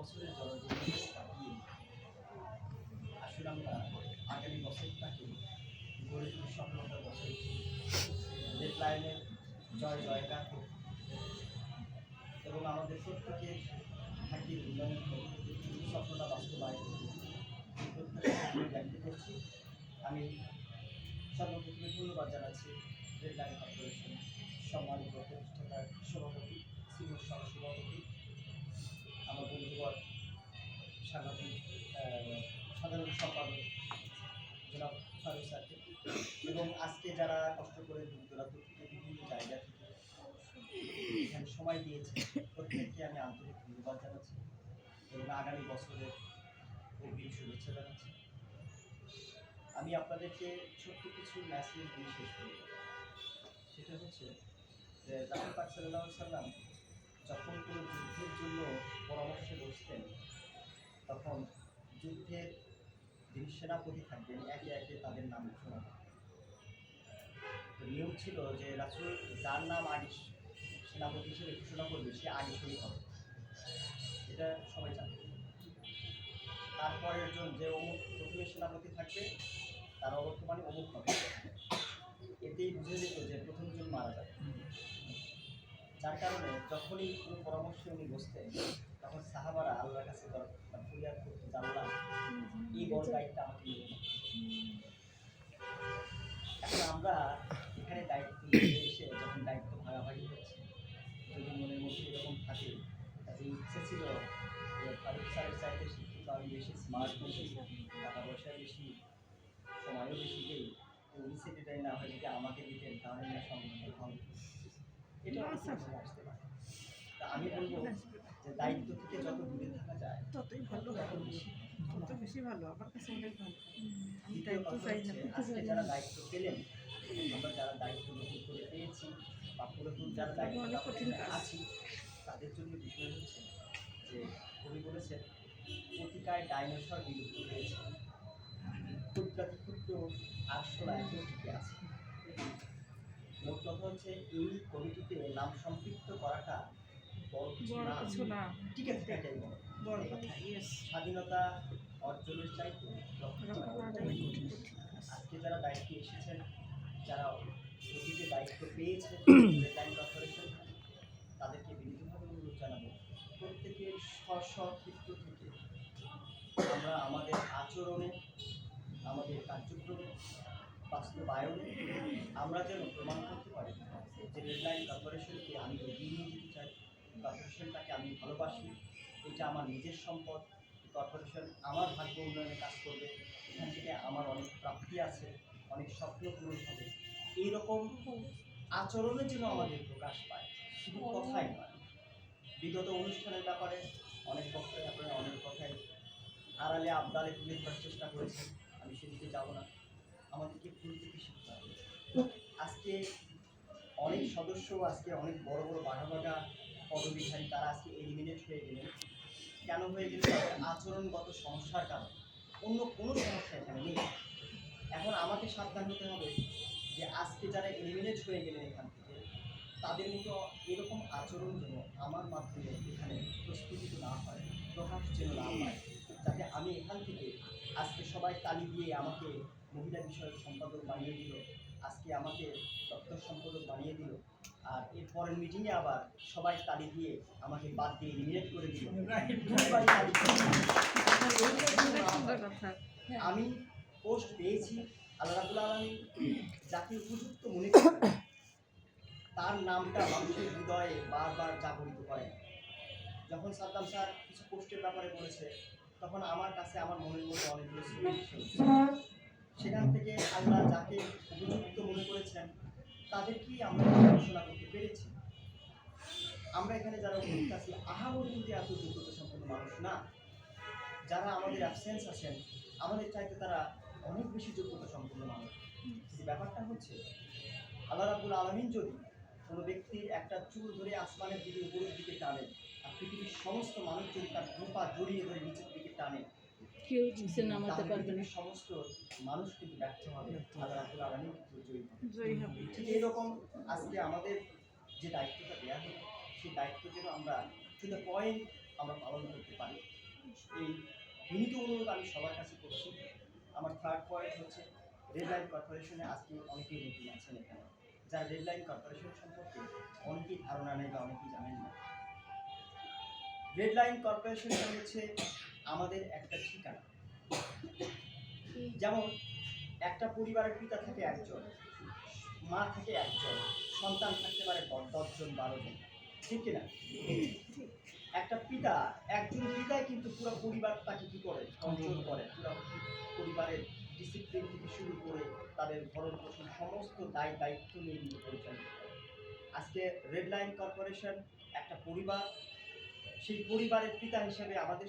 বছরের জনজীবন কাটিয়ে আসলে আমরা আগামী বছরটাকে গড়ে তুলি সফলতার বছর রেড লাইনের জয়, জয়কার এবং আমাদের প্রত্যেকের ভাগ্যের উন্নয়ন সফলতা বাস্তবায়ন ব্যক্ত করছি আমি সর্বপ্রথমে ধন্যবাদ জানাচ্ছি রেড লাইন কর্পোরেশন সম্মানিত প্রতিষ্ঠাতার সভাপতি, সিনিয়র সহ সভাপতি আমার বন্ধুবর সাংগঠনিক সাধারণ সম্পাদক জনাব ফারুক স্যারকে এবং আজকে যারা কষ্ট করে দূর দূরান্ত বিভিন্ন জায়গা থেকে এখানে সময় দিয়েছে, প্রত্যেককে আমি আন্তরিক ধন্যবাদ জানাচ্ছি এবং আগামী বছরের অগ্রিম শুভেচ্ছা জানাচ্ছি। আমি আপনাদেরকে ছোট্ট কিছু মেসেজ দিয়ে শেষ করব সেটা হচ্ছে যে রাহুল পাক সাল্লাহ সাল্লাম যখন কোনো যুদ্ধের জন্য পরামর্শে বসতেন। তখন যুদ্ধের যিনি সেনাপতি থাকবেন, একে একে তাদের নাম ঘোষণা তো নিয়ম ছিল যে রাসুল যার নাম আগে সেনাপতি হিসেবে ঘোষণা করবে, সে আগে শহীদ হবে। এটা সবাই জানে। তারপরের জন যে অমুক প্রথমে সেনাপতি থাকবে, তার অবর্তমানে অমুক হবে। এতেই বুঝে যেত যে প্রথমজন মারা যাবে। যার কারণে যখনই কোনো পরামর্শ উনি বসতেন, তখন সাহাবারা আল্লাহর কাছে মানে ফরিয়াদ করতে, জানলাম, এই বড় দায়িত্ব আমাকে নিয়ে এখন আমরা এখানে দায়িত্ব এসে যখন দায়িত্ব ভাগাভাগি হচ্ছে যদি মনের মধ্যে এরকম থাকে যে ইচ্ছে ছিল যে ফারুক স্যারের চাইতে শিক্ষিত আমি বেশি স্মার্ট বেশি, টাকা পয়সা বেশি, সময়ও বেশি দেই উনি সেক্রেটারি না হয়ে যদি আমাকে দিতেন, তাহলে সম্মান ভালো এটা আসতে পারে। আমি বলব যে দায়িত্ব থেকে যত দূরে থাকা যায় ততই ভালো। তত বেশি ভালো। আমার কাছে অনেক ভালো। আমি দায়িত্ব চাই না আজকে যারা দায়িত্ব পেলেন আমরা যারা দায়িত্ব নতুন করে পেয়েছি বা পুরাতন যারা দায়িত্ব অনেক কঠিন আছি তাদের জন্য বিষয় হচ্ছে যে কবি বলেছেন প্রতিকায় ডাইনোসর বিলুপ্ত হয়েছে। ক্ষুদ্রাতি ক্ষুদ্র আটশোলা এখনও টিকে আছে। মোট কথা হচ্ছে এই কমিটিতে নাম সম্পৃক্ত করাটা বড় কিছু না। কিছু না। টিকে বড় কথা। স্বাধীনতা অর্জনের চাইতে। আজকে যারা দায়িত্বে এসেছেন যারা অতীতে দায়িত্ব পেয়েছে লাইন কর্পোরেশন তাদেরকে বিনীতভাবে অনুরোধ জানাব। প্রত্যেকের স্ব স্ব ক্ষেত্র থেকে আমরা আমাদের আচরণে আমাদের কার্যক্রমে বাস্তবায়নে আমরা যেন প্রমাণ করতে পারি যে রেড লাইন কর্পোরেশনকে আমি এগিয়ে নিয়ে যেতে চাই কর্পোরেশনটাকে আমি ভালোবাসি, এটা আমার নিজের সম্পদ কর্পোরেশন আমার ভাগ্য উন্নয়নে কাজ করবে, এখান থেকে আমার অনেক প্রাপ্তি আছে, অনেক স্বপ্ন পূরণ হবে। এইরকম আচরণের জন্য আমাদের প্রকাশ পায়, শুধু কথাই নয়। বিগত অনুষ্ঠানের ব্যাপারে অনেক বক্তায় আপনারা অনেক কথাই আড়ালে আবদালে তুলে ধরার চেষ্টা করেছেন, আমি সেদিকে যাব না। আমাদেরকে ভুল থেকে শিখতে হবে আজকে অনেক সদস্য, আজকে অনেক বড় বড় বাঘা বাঘা পদবিধারী তারা আজকে এলিমিনেট হয়ে গেলেন। কেন হয়ে গেল আচরণগত সমস্যার কারণে। অন্য কোনো সমস্যা এখানে নেই। এখন আমাকে সাবধান হতে হবে যে আজকে যারা এলিমিনেট হয়ে গেলেন এখান থেকে, তাদের মতো এরকম আচরণ যেন আমার মাধ্যমে এখানে প্রস্ফুটিত না হয়, প্রকাশ যেন না পায়, যাতে আমি তালি দিয়ে আমাকে মহিলা বিষয়ক সম্পাদক বানিয়ে দিল। আজকে আমাকে দপ্তর সম্পাদক বানিয়ে দিল। আর এর পরের মিটিংয়ে আবার সবাই তালি দিয়ে আমাকে বাদ দিয়ে এলিমিনেট করে দিল। আমি পোস্ট পেয়েছি আল্লাহ রাবুল আলমী যাকে উপযুক্ত মনে তার নামটা মানুষের হৃদয়ে বারবার জাগরিত করেন। যখন সাদ্দাম স্যার কিছু পোস্টের ব্যাপারে বলেছে তখন আমার কাছে আমার মনের মধ্যে অনেকগুলো সেখান থেকে আল্লাহ যাকে উপযুক্ত মনে করেছেন তাদেরকেই আমরা ঘোষণা করতে পেরেছি। আমরা এখানে যারা উপস্থিত আছি আহামর কিন্তু এত যোগ্যতা সম্পন্ন মানুষ না। যারা আমাদের অ্যাবসেন্স আছেন আমাদের চাইতে তারা অনেক বেশি যোগ্যতা সম্পন্ন মানুষ। ব্যাপারটা হচ্ছে আল্লাহ রাবুল আলমিন যদি কোনো ব্যক্তির একটা চুল ধরে আসমানের দিকে উপরের দিকে টানে আর পৃথিবীর সমস্ত মানুষ যদি তার দুপা জড়িয়ে ধরে নিচের টানে। কেউ নিচে নামাতে পারবে না সমস্ত মানুষ কিন্তু ব্যর্থ হবে। আল্লাহ রাবুল আলমিন কিন্তু জয়ী হবে। ঠিক। এইরকম আজকে আমাদের যে দায়িত্বটা দেওয়া হলো সেই দায়িত্ব যেন আমরা টু দ্য পয়েন্ট আমরা পালন করতে পারি। এই বিনীত অনুরোধ আমি সবার কাছে করছি। আমার থার্ড পয়েন্ট হচ্ছে রেড লাইন কর্পোরেশনে আজকে অনেকেই নতুন আছেন এখানে। যারা রেড লাইন কর্পোরেশন সম্পর্কে অনেকেই ধারণা নেই বা অনেকেই জানেন না। রেড লাইন কর্পোরেশনটা হচ্ছে আমাদের একটা ঠিকানা। যেমন একটা পরিবারের পিতা থাকে একজন, মা থাকে একজন, সন্তান থাকতে পারে দশজন, বারো জন। ঠিক কিনা? একটা পিতা, একজন পিতাই কিন্তু পুরো পরিবার তাকে কি করে? কন্ট্রোল করে। পুরো পরিবারের ডিসিপ্লিন থেকে শুরু করে তাদের ভরণ পোষণ সমস্ত দায় দায়িত্ব নিয়ে কিন্তু পরিচালিত করে আজকে রেড লাইন কর্পোরেশন একটা পরিবার, সেই পরিবারের পিতা হিসেবে আমাদের